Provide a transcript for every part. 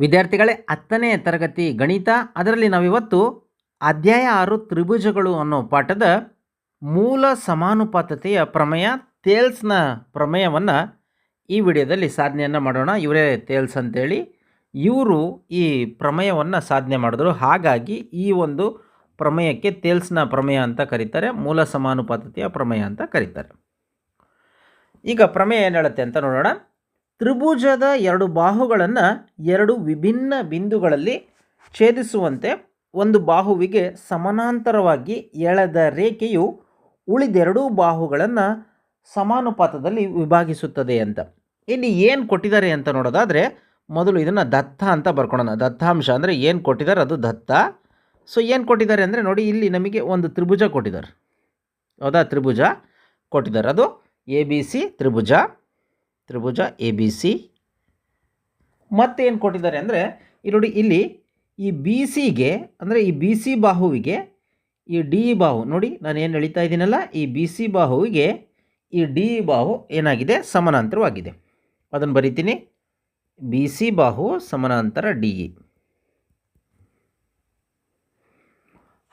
ವಿದ್ಯಾರ್ಥಿಗಳೇ, ಹತ್ತನೇ ತರಗತಿ ಗಣಿತ, ಅದರಲ್ಲಿ ನಾವಿವತ್ತು ಅಧ್ಯಾಯ ಆರು ತ್ರಿಭುಜಗಳು ಅನ್ನೋ ಪಾಠದ ಮೂಲ ಸಮಾನುಪಾತತೆಯ ಪ್ರಮೇಯ ತೇಲ್ಸ್ನ ಪ್ರಮೇಯವನ್ನು ಈ ವಿಡಿಯೋದಲ್ಲಿ ಸಾಧನೆಯನ್ನು ಮಾಡೋಣ. ಇವರೇ ತೇಲ್ಸ್ ಅಂತೇಳಿ. ಇವರು ಈ ಪ್ರಮೇಯವನ್ನು ಸಾಧನೆ ಮಾಡಿದ್ರು. ಹಾಗಾಗಿ ಈ ಒಂದು ಪ್ರಮೇಯಕ್ಕೆ ತೇಲ್ಸ್ನ ಪ್ರಮೇಯ ಅಂತ ಕರೀತಾರೆ, ಮೂಲ ಸಮಾನುಪಾತತೆಯ ಪ್ರಮೇಯ ಅಂತ ಕರೀತಾರೆ. ಈಗ ಪ್ರಮೇಯ ಏನು ಹೇಳುತ್ತೆ ಅಂತ ನೋಡೋಣ. ತ್ರಿಭುಜದ ಎರಡು ಬಾಹುಗಳನ್ನು ಎರಡು ವಿಭಿನ್ನ ಬಿಂದುಗಳಲ್ಲಿ ಛೇದಿಸುವಂತೆ ಒಂದು ಬಾಹುವಿಗೆ ಸಮಾನಾಂತರವಾಗಿ ಎಳೆದ ರೇಖೆಯು ಉಳಿದೆರಡೂ ಬಾಹುಗಳನ್ನು ಸಮಾನುಪಾತದಲ್ಲಿ ವಿಭಾಗಿಸುತ್ತದೆ ಅಂತ. ಇಲ್ಲಿ ಏನು ಕೊಟ್ಟಿದ್ದಾರೆ ಅಂತ ನೋಡೋದಾದರೆ ಮೊದಲು ಇದನ್ನು ದತ್ತ ಅಂತ ಬರ್ಕೊಳೋಣ. ದತ್ತಾಂಶ ಅಂದರೆ ಏನು ಕೊಟ್ಟಿದ್ದಾರೆ? ಅದು ದತ್ತ. ಸೊ ಏನು ಕೊಟ್ಟಿದ್ದಾರೆ ಅಂದರೆ ನೋಡಿ, ಇಲ್ಲಿ ನಮಗೆ ಒಂದು ತ್ರಿಭುಜ ಕೊಟ್ಟಿದ್ದಾರೆ. ಹೌದಾ? ತ್ರಿಭುಜ ಕೊಟ್ಟಿದ್ದಾರೆ. ಅದು ಎ ಬಿ ಸಿ ತ್ರಿಭುಜ. ತ್ರಿಭುಜ ಎ ಬಿ ಸಿ ಮತ್ತೇನು ಕೊಟ್ಟಿದ್ದಾರೆ ಅಂದರೆ ಇಲ್ಲಿ ನೋಡಿ ಇಲ್ಲಿ ಈ ಬಿ ಸಿಗೆ ಅಂದರೆ ಈ ಬಿ ಸಿ ಬಾಹುವಿಗೆ, ಈ ಡಿ ಬಾಹು, ನೋಡಿ ನಾನು ಏನು ಎಳಿತಾ ಇದ್ದೀನಲ್ಲ, ಈ ಬಿ ಸಿ ಬಾಹುವಿಗೆ ಈ ಡಿ ಬಾಹು ಏನಾಗಿದೆ? ಸಮಾನಾಂತರವಾಗಿದೆ. ಅದನ್ನು ಬರಿತೀನಿ. ಬಿ ಸಿ ಬಾಹು ಸಮಾನಾಂತರ ಡಿ ಇ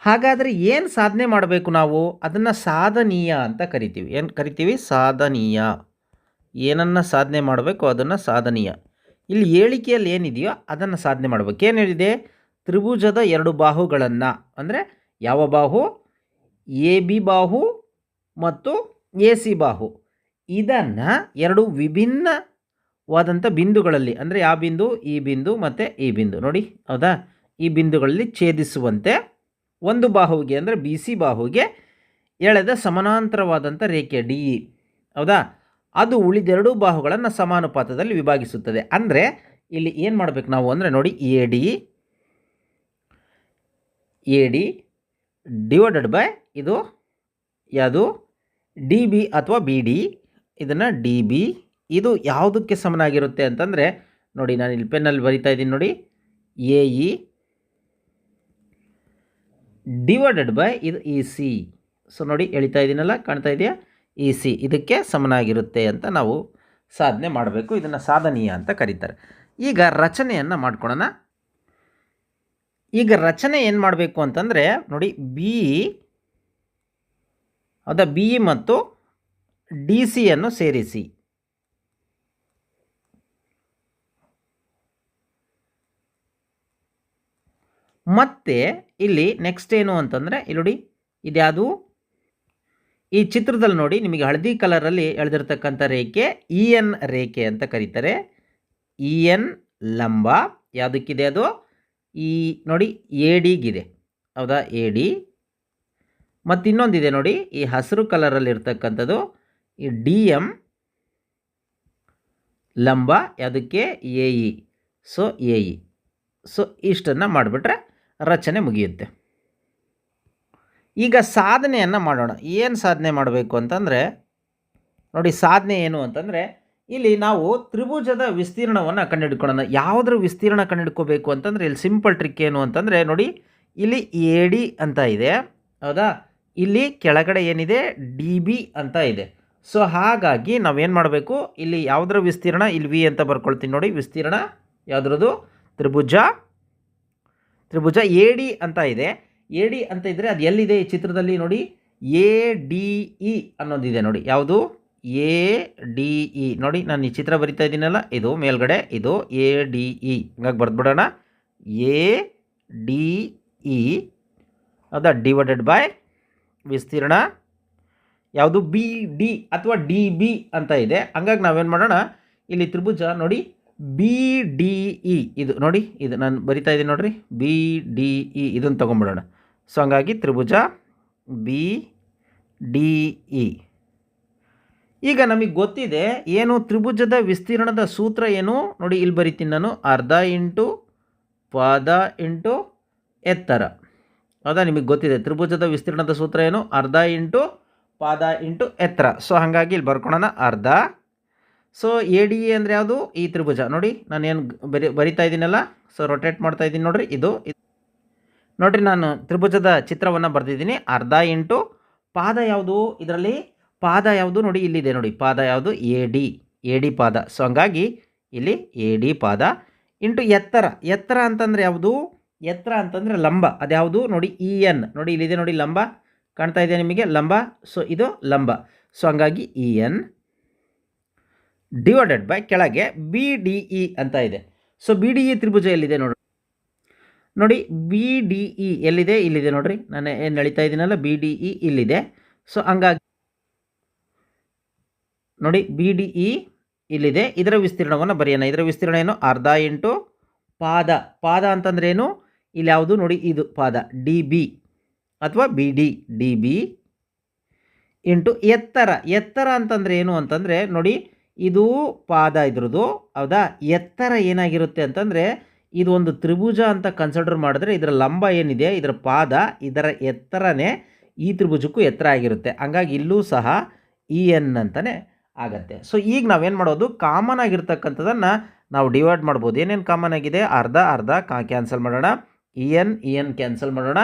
ಹಾಗಾದರೆ ಏನು ಸಾಧನೆ ಮಾಡಬೇಕು ನಾವು? ಅದನ್ನು ಸಾಧನೀಯ ಅಂತ ಕರಿತೀವಿ. ಏನು ಕರಿತೀವಿ? ಸಾಧನೀಯ. ಏನನ್ನು ಸಾಧನೆ ಮಾಡಬೇಕು ಅದನ್ನು ಸಾಧನೀಯ. ಇಲ್ಲಿ ಹೇಳಿಕೆಯಲ್ಲಿ ಏನಿದೆಯೋ ಅದನ್ನು ಸಾಧನೆ ಮಾಡಬೇಕು. ಏನು ಹೇಳಿದೆ? ತ್ರಿಭುಜದ ಎರಡು ಬಾಹುಗಳನ್ನು. ಅಂದರೆ ಯಾವ ಬಾಹು? ಎ ಬಿ ಬಾಹು ಮತ್ತು ಎ ಸಿ ಬಾಹು. ಇದನ್ನು ಎರಡು ವಿಭಿನ್ನವಾದಂಥ ಬಿಂದುಗಳಲ್ಲಿ, ಅಂದರೆ ಯಾವ ಬಿಂದು? ಈ ಬಿಂದು ಮತ್ತು ಈ ಬಿಂದು. ನೋಡಿ, ಹೌದಾ? ಈ ಬಿಂದುಗಳಲ್ಲಿ ಛೇದಿಸುವಂತೆ ಒಂದು ಬಾಹುವಿಗೆ, ಅಂದರೆ ಬಿ ಸಿ ಬಾಹುವಿಗೆ ಎಳೆದ ಸಮಾನಾಂತರವಾದಂಥ ರೇಖೆ ಡಿ ಹೌದಾ? ಅದು ಉಳಿದೆರಡೂ ಬಾಹುಗಳನ್ನು ಸಮಾನುಪಾತದಲ್ಲಿ ವಿಭಾಗಿಸುತ್ತದೆ. ಅಂದರೆ ಇಲ್ಲಿ ಏನು ಮಾಡಬೇಕು ನಾವು ಅಂದರೆ ನೋಡಿ A D A D divided by ಇದು ಯಾವುದು? ಡಿ ಬಿ ಅಥವಾ ಬಿ ಡಿ ಇದನ್ನು ಡಿ ಬಿ ಇದು ಯಾವುದಕ್ಕೆ ಸಮನಾಗಿರುತ್ತೆ ಅಂತಂದರೆ ನೋಡಿ ನಾನು ಇಲ್ಲಿ ಪೆನ್ನಲ್ಲಿ ಬರಿತಾ ಇದ್ದೀನಿ ನೋಡಿ. ಎ ಇ ಡಿವೈಡೆಡ್ ಬೈ ಇದು ಇ ಸಿ ಸೊ ನೋಡಿ ಎಳಿತಾ ಇದ್ದೀನಲ್ಲ, ಕಾಣ್ತಾ ಇದೆಯಾ? ಇ ಸಿ ಇದಕ್ಕೆ ಸಮನಾಗಿರುತ್ತೆ ಅಂತ ನಾವು ಸಾಧನೆ ಮಾಡಬೇಕು. ಇದನ್ನು ಸಾಧನೀಯ ಅಂತ ಕರೀತಾರೆ. ಈಗ ರಚನೆಯನ್ನು ಮಾಡ್ಕೊಳ್ಳೋಣ ಈಗ ರಚನೆ ಏನು ಮಾಡಬೇಕು ಅಂತಂದರೆ, ನೋಡಿ ಬಿ ಅದ ಬಿ ಮತ್ತು ಡಿ ಸಿಯನ್ನು ಸೇರಿಸಿ. ಮತ್ತು ಇಲ್ಲಿ ನೆಕ್ಸ್ಟ್ ಏನು ಅಂತಂದರೆ, ಇಲ್ಲಿ ನೋಡಿ ಇದ್ಯಾವುದು ಈ ಚಿತ್ರದಲ್ಲಿ ನೋಡಿ ನಿಮಗೆ ಹಳದಿ ಕಲರಲ್ಲಿ ಎಳೆದಿರ್ತಕ್ಕಂಥ ರೇಖೆ ಇ ಎನ್ ರೇಖೆ ಅಂತ ಕರೀತಾರೆ. ಇ ಎನ್ ಲಂಬ, ಯಾವುದಕ್ಕಿದೆ ಅದು? ಈ ನೋಡಿ ಎ ಡಿಗಿದೆ ಹೌದಾ? ಎ ಡಿ ಮತ್ತು ಇನ್ನೊಂದಿದೆ ನೋಡಿ, ಈ ಹಸಿರು ಕಲರಲ್ಲಿ ಇರ್ತಕ್ಕಂಥದ್ದು, ಈ ಡಿ ಎಂ ಲಂಬ, ಯಾವುದಕ್ಕೆ? A E so A E so ಇಷ್ಟನ್ನು ಮಾಡಿಬಿಟ್ರೆ ರಚನೆ ಮುಗಿಯುತ್ತೆ. ಈಗ ಸಾಧನೆಯನ್ನು ಮಾಡೋಣ. ಏನು ಸಾಧನೆ ಮಾಡಬೇಕು ಅಂತಂದರೆ, ನೋಡಿ ಸಾಧನೆ ಏನು ಅಂತಂದರೆ, ಇಲ್ಲಿ ನಾವು ತ್ರಿಭುಜದ ವಿಸ್ತೀರ್ಣವನ್ನು ಕಂಡುಹಿಡ್ಕೊಳ್ಳೋಣ. ಯಾವುದ್ರ ವಿಸ್ತೀರ್ಣ ಕಂಡುಹಿಡ್ಕೋಬೇಕು ಅಂತಂದರೆ, ಇಲ್ಲಿ ಸಿಂಪಲ್ ಟ್ರಿಕ್ ಏನು ಅಂತಂದರೆ, ನೋಡಿ ಇಲ್ಲಿ ಎ ಡಿ ಅಂತ ಇದೆ. ಹೌದಾ? ಇಲ್ಲಿ ಕೆಳಗಡೆ ಏನಿದೆ? ಡಿ ಬಿ ಅಂತ ಇದೆ. ಸೊ ಹಾಗಾಗಿ ನಾವೇನು ಮಾಡಬೇಕು? ಇಲ್ಲಿ ಯಾವುದರ ವಿಸ್ತೀರ್ಣ? ಇಲ್ಲಿ ವಿ ಅಂತ ಬರ್ಕೊಳ್ತೀನಿ ನೋಡಿ. ವಿಸ್ತೀರ್ಣ ಯಾವುದ್ರದ್ದು? ತ್ರಿಭುಜ. ತ್ರಿಭುಜ ಎ ಡಿ ಅಂತ ಇದೆ. ಎ ಡಿ ಅಂತ ಇದ್ದರೆ ಅದು ಎಲ್ಲಿದೆ? ಈ ಚಿತ್ರದಲ್ಲಿ ನೋಡಿ. ಎ ಡಿ ಇ ಅನ್ನೋದಿದೆ ನೋಡಿ. ಯಾವುದು? A D E. ನೋಡಿ, ನಾನು ಈ ಚಿತ್ರ ಬರಿತಾ ಇದ್ದೀನಲ್ಲ, ಇದು ಮೇಲ್ಗಡೆ, ಇದು ಎ ಡಿ ಇ. ಹಂಗಾಗಿ ಬರೆದ್ಬಿಡೋಣ. A D E. ಹೌದಾ ಡಿವೈಡೆಡ್ ಬೈ ವಿಸ್ತೀರ್ಣ. ಯಾವುದು? ಬಿ ಡಿ ಅಥವಾ ಡಿ ಬಿ ಅಂತ ಇದೆ. ಹಂಗಾಗಿ ನಾವೇನು ಮಾಡೋಣ? ಇಲ್ಲಿ ತ್ರಿಭುಜ ನೋಡಿ. B D E. ಇದು ನೋಡಿ, ಇದು ನಾನು ಬರಿತಾ ಇದ್ದೀನಿ ನೋಡಿರಿ. B D E. ಇದನ್ನು ತೊಗೊಂಬಿಡೋಣ ಸೊ ಹಂಗಾಗಿ ತ್ರಿಭುಜ ಬಿ ಡಿ ಇ ಈಗ ನಮಗೆ ಗೊತ್ತಿದೆ ಏನು ತ್ರಿಭುಜದ ವಿಸ್ತೀರ್ಣದ ಸೂತ್ರ ಏನು? ನೋಡಿ, ಇಲ್ಲಿ ಬರಿತೀನಿ ನಾನು. ಅರ್ಧ ಇಂಟು ಪಾದ ಇಂಟು ಎತ್ತರ. ಹೌದಾ? ನಿಮಗೆ ಗೊತ್ತಿದೆ. ತ್ರಿಭುಜದ ವಿಸ್ತೀರ್ಣದ ಸೂತ್ರ ಏನು? ಅರ್ಧ ಇಂಟು ಪಾದ ಇಂಟು ಎತ್ತರ. ಸೊ ಹಾಗಾಗಿ ಇಲ್ಲಿ ಬರ್ಕೊಳೋಣ. ಅರ್ಧ. ಸೊ ಎ ಡಿ ಎ ಅಂದರೆ ಯಾವುದು? ಈ ತ್ರಿಭುಜ. ನೋಡಿ, ನಾನೇನು ಬರಿ ಬರಿತಾ ಇದ್ದೀನಲ್ಲ ಸೊ ರೊಟೇಟ್ ಮಾಡ್ತಾ ಇದ್ದೀನಿ ನೋಡಿರಿ. ಇದು ನೋಡಿರಿ ನಾನು ತ್ರಿಭುಜದ ಚಿತ್ರವನ್ನು ಬರೆದಿದ್ದೀನಿ. ಅರ್ಧ ಇಂಟು ಪಾದ ಯಾವುದು? ಇದರಲ್ಲಿ ಪಾದ ಯಾವುದು ನೋಡಿ ಇಲ್ಲಿದೆ ನೋಡಿ. ಪಾದ ಯಾವುದು? A D. ಎ ಡಿ ಪಾದ. ಸೊ ಹಂಗಾಗಿ ಇಲ್ಲಿ ಎ ಡಿ ಪಾದ ಇಂಟು ಎತ್ತರ. ಎತ್ತರ ಅಂತಂದರೆ ಯಾವುದು? ಎತ್ತರ ಅಂತಂದರೆ ಲಂಬ. ಅದ್ಯಾವುದು? ನೋಡಿ ಇ ಎನ್. ನೋಡಿ ಇಲ್ಲಿದೆ ನೋಡಿ ಲಂಬ. ಕಾಣ್ತಾ ಇದೆ ನಿಮಗೆ? ಲಂಬ. ಸೊ ಇದು ಲಂಬ. ಸೊ ಹಂಗಾಗಿ ಇ ಎನ್ ಡಿವೈಡೆಡ್ ಬೈ ಕೆಳಗೆ ಬಿ ಡಿ ಇ ಅಂತ ಇದೆ. ಸೊ ಬಿ ಡಿ ಇ ತ್ರಿಭುಜ ಎಲ್ಲಿದೆ ನೋಡಿ. ನೋಡಿ ಬಿ ಡಿ ಇ ಎಲ್ಲಿದೆ? ಇಲ್ಲಿದೆ ನೋಡ್ರಿ. ನಾನು ಏನು ನಡೀತಾ ಇದ್ದೀನಲ್ಲ ಬಿ ಡಿ ಇ ಇಲ್ಲಿದೆ. ಸೊ ಹಂಗಾಗಿ ನೋಡಿ ಬಿ ಡಿ ಇ ಇಲ್ಲಿದೆ. ಇದರ ವಿಸ್ತೀರ್ಣವನ್ನು ಬರೆಯೋಣ. ಇದರ ವಿಸ್ತೀರ್ಣ ಏನು? ಅರ್ಧ ಇಂಟು ಪಾದ. ಪಾದ ಅಂತಂದ್ರೆ ಏನು? ಇಲ್ಲಿ ಯಾವುದು? ನೋಡಿ ಇದು ಪಾದ. ಡಿ ಬಿ ಅಥವಾ B D D B into ಎತ್ತರ. ಎತ್ತರ ಅಂತಂದ್ರೆ ಏನು ಅಂತಂದರೆ ನೋಡಿ, ಇದು ಪಾದ ಇದ್ರದ್ದು. ಹೌದಾ? ಎತ್ತರ ಏನಾಗಿರುತ್ತೆ ಅಂತಂದರೆ ಇದು ಒಂದು ತ್ರಿಭುಜ ಅಂತ ಕನ್ಸಿಡರ್ ಮಾಡಿದ್ರೆ ಇದರ ಲಂಬ ಏನಿದೆ? ಇದರ ಪಾದ ಇದರ ಎತ್ತರನೇ ಈ ತ್ರಿಭುಜಕ್ಕೂ ಎತ್ತರ ಆಗಿರುತ್ತೆ. ಹಂಗಾಗಿ ಇಲ್ಲೂ ಸಹ ಇ ಎನ್ ಅಂತಲೇ ಆಗತ್ತೆ. ಸೊ ಈಗ ನಾವೇನು ಮಾಡೋದು? ಕಾಮನ್ ಆಗಿರ್ತಕ್ಕಂಥದ್ದನ್ನು ನಾವು ಡಿವೈಡ್ ಮಾಡ್ಬೋದು. ಏನೇನು ಕಾಮನ್ ಆಗಿದೆ? ಅರ್ಧ ಅರ್ಧ, ಕಾ ಕ್ಯಾನ್ಸಲ್ ಮಾಡೋಣ. E N E N cancel ಮಾಡೋಣ.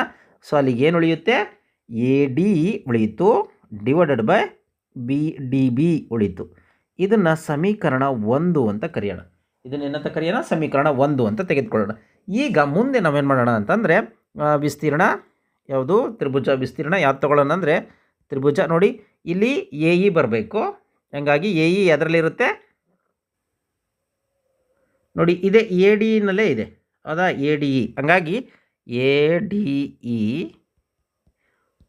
ಸೊ ಅಲ್ಲಿಗೆ ಏನು ಉಳಿಯುತ್ತೆ? A, D ಉಳಿಯಿತು. Divided by B, D, B ಉಳಿತು ಇದನ್ನು ಸಮೀಕರಣ ಒಂದು ಅಂತ ಕರೆಯೋಣ. ಇದನ್ನ ಏನಂತ ಕರೆಯೋಣ? ಸಮೀಕರಣ ಒಂದು ಅಂತ ತೆಗೆದುಕೊಳ್ಳೋಣ. ಈಗ ಮುಂದೆ ನಾವೇನು ಮಾಡೋಣ ಅಂತಂದರೆ ವಿಸ್ತೀರ್ಣ ಯಾವುದು? ತ್ರಿಭುಜ ವಿಸ್ತೀರ್ಣ ಯಾವ್ದು ತೊಗೊಳ್ಳೋಣ ಅಂದರೆ, ತ್ರಿಭುಜ ನೋಡಿ, ಇಲ್ಲಿ ಎ ಇ ಬರಬೇಕು. ಹಂಗಾಗಿ ಎ ಇ ಅದರಲ್ಲಿರುತ್ತೆ ನೋಡಿ, ಇದೆ ಎ ಡಿ ಇನಲ್ಲೇ ಇದೆ. ಹೌದಾ ಎ ಡಿ ಇ. ಹಂಗಾಗಿ A D E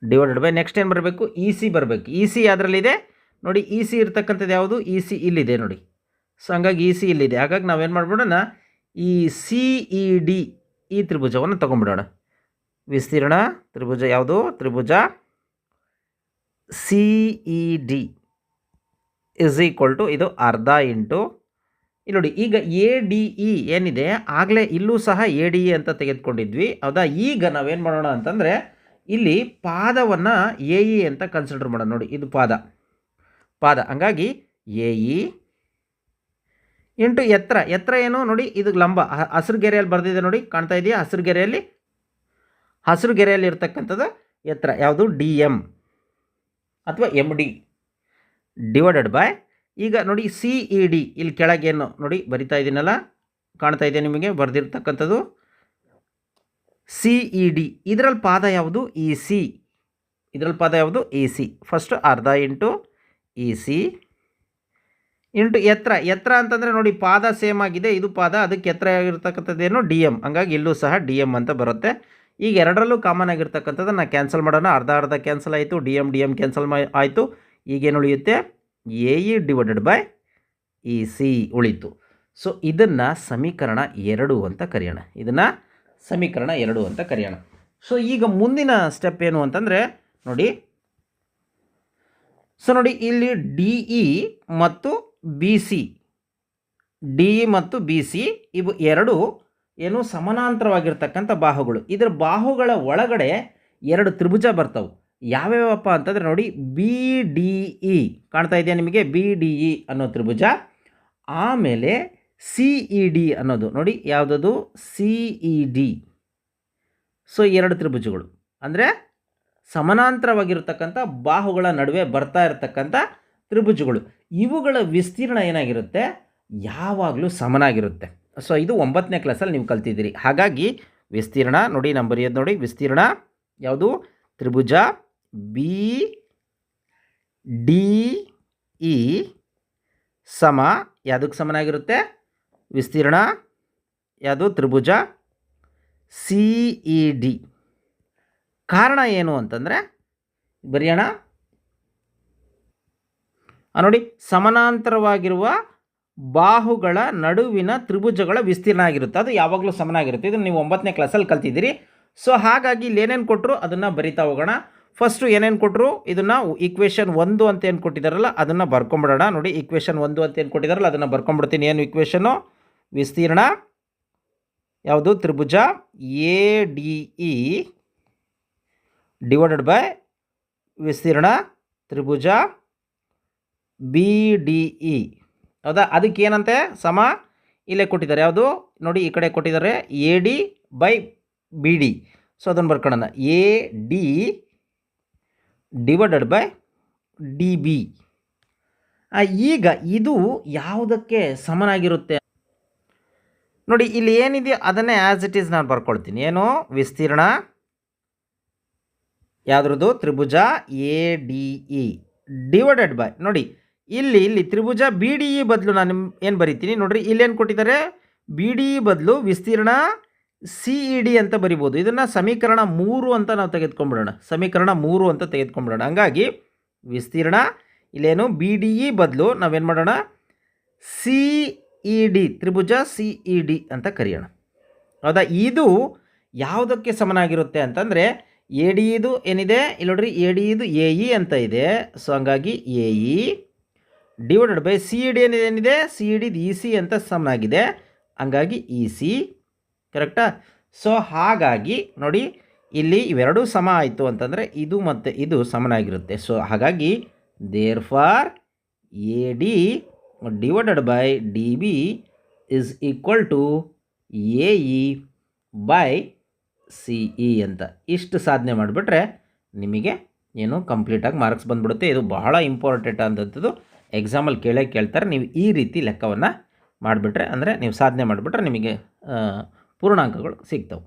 divided by next ಏನು ಬರಬೇಕು? ಇ ಸಿ ಬರಬೇಕು. ಇ ಸಿ ಅದರಲ್ಲಿದೆ ನೋಡಿ, ಇ ಸಿ ಇರ್ತಕ್ಕಂಥದ್ದು ಯಾವುದು? ಇ ಸಿ ಇಲ್ಲಿದೆ ನೋಡಿ. ಸೊ ಹಂಗಾಗಿ ಇ ಸಿ ಇಲ್ಲಿದೆ. ಹಾಗಾಗಿ ನಾವೇನು ಮಾಡ್ಬಿಡೋಣ? ಈ ಸಿ ಇ ಡಿ ಈ ತ್ರಿಭುಜವನ್ನು ತೊಗೊಂಡ್ಬಿಡೋಣ. ವಿಸ್ತೀರ್ಣ ತ್ರಿಭುಜ ಯಾವುದು? ತ್ರಿಭುಜ C E D is equal to ಇದು ಅರ್ಧ ಇಂಟು ಇಲ್ಲಿ ನೋಡಿ, ಈಗ ಎ ಡಿ ಇ ಏನಿದೆ? ಆಗಲೇ ಇಲ್ಲೂ ಸಹ ಎ ಡಿ ಇ ಅಂತ ತೆಗೆದುಕೊಂಡಿದ್ವಿ. ಹೌದಾ? ಈಗ ನಾವೇನು ಮಾಡೋಣ ಅಂತಂದರೆ ಇಲ್ಲಿ ಪಾದವನ್ನು ಎ ಇ ಅಂತ ಕನ್ಸಿಡರ್ ಮಾಡೋಣ. ನೋಡಿ, ಇದು ಪಾದ. ಪಾದ. ಹಂಗಾಗಿ ಎ ಇ ಇಂಟು ಎತ್ತರ. ಎತ್ತರ ಏನು? ನೋಡಿ, ಇದು ಲಂಬ. ಹಸಿರು ಗೆರೆಯಲ್ಲಿ ಬರೆದಿದೆ ನೋಡಿ, ಕಾಣ್ತಾ ಇದೆಯಾ? ಹಸಿರು ಗೆರೆಯಲ್ಲಿ? ಹಸಿರು ಗೆರೆಯಲ್ಲಿ ಇರ್ತಕ್ಕಂಥದ್ದು ಎತ್ತರ. ಯಾವುದು? ಡಿ ಎಂ ಅಥವಾ ಎಂ ಡಿ. ಡಿವೈಡೆಡ್ ಬೈ ಈಗ ನೋಡಿ, ಸಿ, ಇ, ಡಿ. ಇಲ್ಲಿ ಕೆಳಗೇನು ನೋಡಿ, ಬರಿತಾ ಇದ್ದೀನಲ್ಲ ಕಾಣ್ತಾ ಇದೆ ನಿಮಗೆ? ಬರೆದಿರ್ತಕ್ಕಂಥದ್ದು ಸಿ, ಇ, ಡಿ. ಇದರಲ್ಲಿ ಪಾದ ಯಾವುದು? E, C. ಇದರಲ್ಲಿ ಪಾದ ಯಾವುದು? E C. ಫಸ್ಟ್ ಅರ್ಧ ಇಂಟು ಇ ಸಿ. ಇಂಟು ಎತ್ತರ ಎತ್ತರ ಅಂತಂದರೆ ನೋಡಿ ಪಾದ ಸೇಮ್ ಆಗಿದೆ, ಇದು ಪಾದ, ಅದಕ್ಕೆ ಎತ್ತರ ಆಗಿರ್ತಕ್ಕಂಥದ್ದೇನು ಡಿ ಎಂ ಹಂಗಾಗಿ ಇಲ್ಲೂ ಸಹ ಡಿ ಎಂ ಅಂತ ಬರುತ್ತೆ. ಈಗ ಎರಡರಲ್ಲೂ ಕಾಮನ್ ಆಗಿರ್ತಕ್ಕಂಥದ್ದು ಕ್ಯಾನ್ಸಲ್ ಮಾಡೋಣ, ಅರ್ಧ ಅರ್ಧ ಕ್ಯಾನ್ಸಲ್ ಆಯಿತು D M D M cancel ಮಾ ಆಯಿತು. ಈಗೇನು ಉಳಿಯುತ್ತೆ? A E divided by E C ಉಳಿತು. ಸೊ ಇದನ್ನು ಸಮೀಕರಣ ಎರಡು ಅಂತ ಕರೆಯೋಣ. ಇದನ್ನು ಸಮೀಕರಣ ಎರಡು ಅಂತ ಕರೆಯೋಣ. ಸೊ ಈಗ ಮುಂದಿನ ಸ್ಟೆಪ್ ಏನು ಅಂತಂದರೆ, ನೋಡಿ. ಸೊ ನೋಡಿ, ಇಲ್ಲಿ ಡಿ ಇ ಮತ್ತು ಬಿ ಸಿ, ಡಿ ಮತ್ತು ಬಿ ಸಿ ಇವು ಎರಡು ಏನು ಸಮಾನಾಂತರವಾಗಿರ್ತಕ್ಕಂಥ ಬಾಹುಗಳು. ಇದರ ಬಾಹುಗಳ ಒಳಗಡೆ ಎರಡು ತ್ರಿಭುಜ ಬರ್ತವೆ. ಯಾವ್ಯಾವಪ್ಪ ಅಂತಂದರೆ ನೋಡಿ, ಬಿ, ಡಿ, ಇ. ಕಾಣ್ತಾ ಇದೆಯಾ ನಿಮಗೆ? ಬಿ, ಡಿ, ಇ ಅನ್ನೋ ತ್ರಿಭುಜ. ಆಮೇಲೆ ಸಿ, ಇ, ಡಿ ಅನ್ನೋದು. ನೋಡಿ, ಯಾವುದದು? C, E, D. ಸೊ, ಎರಡು ತ್ರಿಭುಜಗಳು. ಅಂದರೆ ಸಮಾನಾಂತರವಾಗಿರ್ತಕ್ಕಂಥ ಬಾಹುಗಳ ನಡುವೆ ಬರ್ತಾ ಇರತಕ್ಕಂಥ ತ್ರಿಭುಜಗಳು. ಇವುಗಳ ವಿಸ್ತೀರ್ಣ ಏನಾಗಿರುತ್ತೆ? ಯಾವಾಗಲೂ ಸಮನಾಗಿರುತ್ತೆ. ಸೊ ಇದು ಒಂಬತ್ತನೇ ಕ್ಲಾಸಲ್ಲಿ ನೀವು ಕಲ್ತಿದ್ದೀರಿ. ಹಾಗಾಗಿ ವಿಸ್ತೀರ್ಣ ನೋಡಿ, ನಾನು ಬರೆಯೋದು ನೋಡಿ. ವಿಸ್ತೀರ್ಣ ಯಾವುದು? ತ್ರಿಭುಜ ಬಿ ಡಿ ಇ ಸಮ ಯಾವುದಕ್ಕೆ ಸಮನಾಗಿರುತ್ತೆ? ವಿಸ್ತೀರ್ಣ ಯಾವುದು? ತ್ರಿಭುಜ ಸಿ ಇ ಡಿ ಕಾರಣ ಏನು ಅಂತಂದರೆ, ಬರೆಯೋಣ. ನೋಡಿ, ಸಮಾನಾಂತರವಾಗಿರುವ ಬಾಹುಗಳ ನಡುವಿನ ತ್ರಿಭುಜಗಳ ವಿಸ್ತೀರ್ಣ ಆಗಿರುತ್ತೆ. ಅದು ಯಾವಾಗಲೂ ಸಮನಾಗಿರುತ್ತೆ. ಇದನ್ನು ನೀವು ಒಂಬತ್ತನೇ ಕ್ಲಾಸಲ್ಲಿ ಕಲ್ತಿದ್ದೀರಿ. ಸೊ ಹಾಗಾಗಿ ಇಲ್ಲಿ ಏನೇನು ಕೊಟ್ಟರು ಅದನ್ನು ಬರಿತಾ ಹೋಗೋಣ. ಫಸ್ಟು ಏನೇನು ಕೊಟ್ಟರು ಇದನ್ನು ಈಕ್ವೇಷನ್ ಒಂದು ಅಂತ ಏನು ಕೊಟ್ಟಿದ್ದಾರಲ್ಲ ಅದನ್ನು ಬರ್ಕೊಂಬಿಡೋಣ. ನೋಡಿ ಈಕ್ವೇಷನ್ ಒಂದು ಅಂತ ಏನು ಕೊಟ್ಟಿದ್ದಾರಲ್ಲ ಅದನ್ನು ಬರ್ಕೊಂಬಿಡ್ತೀನಿ. ಏನು ಈಕ್ವೇಷನು ವಿಸ್ತೀರ್ಣ ಯಾವುದು? ತ್ರಿಭುಜ A D E divided by ವಿಸ್ತೀರ್ಣ ತ್ರಿಭುಜ ಬಿ ಡಿ ಇ. ಹೌದಾ? ಅದಕ್ಕೆ ಏನಂತೆ ಸಮ ಇಲ್ಲೇ ಕೊಟ್ಟಿದ್ದಾರೆ. ಯಾವುದು? ನೋಡಿ, ಈ ಕಡೆ ಕೊಟ್ಟಿದ್ದಾರೆ. A D by B D. So, ಅದನ್ನು ಬರ್ಕೊಳ್ಳೋಣ. A D divided by D B. ಈಗ ಇದು ಯಾವುದಕ್ಕೆ ಸಮನಾಗಿರುತ್ತೆ? ನೋಡಿ, ಇಲ್ಲಿ ಏನಿದೆಯೋ ಅದನ್ನೇ ಆ್ಯಸ್ ಇಟ್ ಈಸ್ ನಾನು ಬರ್ಕೊಳ್ತೀನಿ. ಏನು? ವಿಸ್ತೀರ್ಣ. ಯಾವುದ್ರದ್ದು? ತ್ರಿಭುಜ A D E. Divided by ನೋಡಿ ಇಲ್ಲಿ ಇಲ್ಲಿ ತ್ರಿಭುಜ ಬಿ ಡಿ ಇ ಬದಲು ನಾನು ಏನು ಬರಿತೀನಿ? ನೋಡ್ರಿ ಇಲ್ಲೇನು ಕೊಟ್ಟಿದ್ದಾರೆ? ಬಿ ಡಿ ಇ ಬದಲು ವಿಸ್ತೀರ್ಣ ಸಿ ಇ ಡಿ ಅಂತ ಬರಿಬೋದು. ಇದನ್ನು ಸಮೀಕರಣ ಮೂರು ಅಂತ ನಾವು ತೆಗೆದುಕೊಂಡ್ಬಿಡೋಣ ಸಮೀಕರಣ ಮೂರು ಅಂತ ತೆಗೆದುಕೊಂಡ್ಬಿಡೋಣ ಹಂಗಾಗಿ ವಿಸ್ತೀರ್ಣ, ಇಲ್ಲೇನು ಬಿ ಡಿ ಇ ಬದಲು ನಾವೇನು ಮಾಡೋಣ? ಸಿ ಇ ಡಿ ತ್ರಿಭುಜ ಸಿ ಇ ಡಿ ಅಂತ ಕರೆಯೋಣ. ಹೌದಾ? ಇದು ಯಾವುದಕ್ಕೆ ಸಮನಾಗಿರುತ್ತೆ ಅಂತಂದರೆ ಎ ಡಿ ಇದು ಏನಿದೆ? ಇಲ್ಲಿ ನೋಡ್ರಿ ಎ ಡಿ ಇದು ಎ ಇ ಅಂತ ಇದೆ. ಸೊ ಹಂಗಾಗಿ A E divided by C E D ಏನಿದೆ? ಸಿ ಇ ಡಿದು ಇ ಸಿ ಅಂತ ಸಮನಾಗಿದೆ ಹಂಗಾಗಿ ಇ ಸಿ ಕರೆಕ್ಟಾ ಸೊ ಹಾಗಾಗಿ ನೋಡಿ, ಇಲ್ಲಿ ಇವೆರಡೂ ಸಮ ಆಯಿತು ಅಂತಂದರೆ ಇದು ಮತ್ತು ಇದು ಸಮನಾಗಿರುತ್ತೆ. ಸೊ ಹಾಗಾಗಿ therefore A D divided by D B is equal to A E by C E ಅಂತ. ಇಷ್ಟು ಸಾಧನೆ ಮಾಡಿಬಿಟ್ರೆ ನಿಮಗೆ ಏನು ಕಂಪ್ಲೀಟಾಗಿ ಮಾರ್ಕ್ಸ್ ಬಂದ್ಬಿಡುತ್ತೆ. ಇದು ಬಹಳ ಇಂಪಾರ್ಟೆಂಟ್ ಅಂಥದ್ದು ಎಕ್ಸಾಮಲ್ಲಿ ಕೇಳೇ ಕೇಳ್ತಾರೆ. ನೀವು ಈ ರೀತಿ ಲೆಕ್ಕವನ್ನು ಮಾಡಿಬಿಟ್ರೆ, ಅಂದರೆ ನೀವು ಸಾಧನೆ ಮಾಡಿಬಿಟ್ರೆ ನಿಮಗೆ ಪೂರ್ಣಾಂಕಗಳು ಸಿಗ್ತವೆ.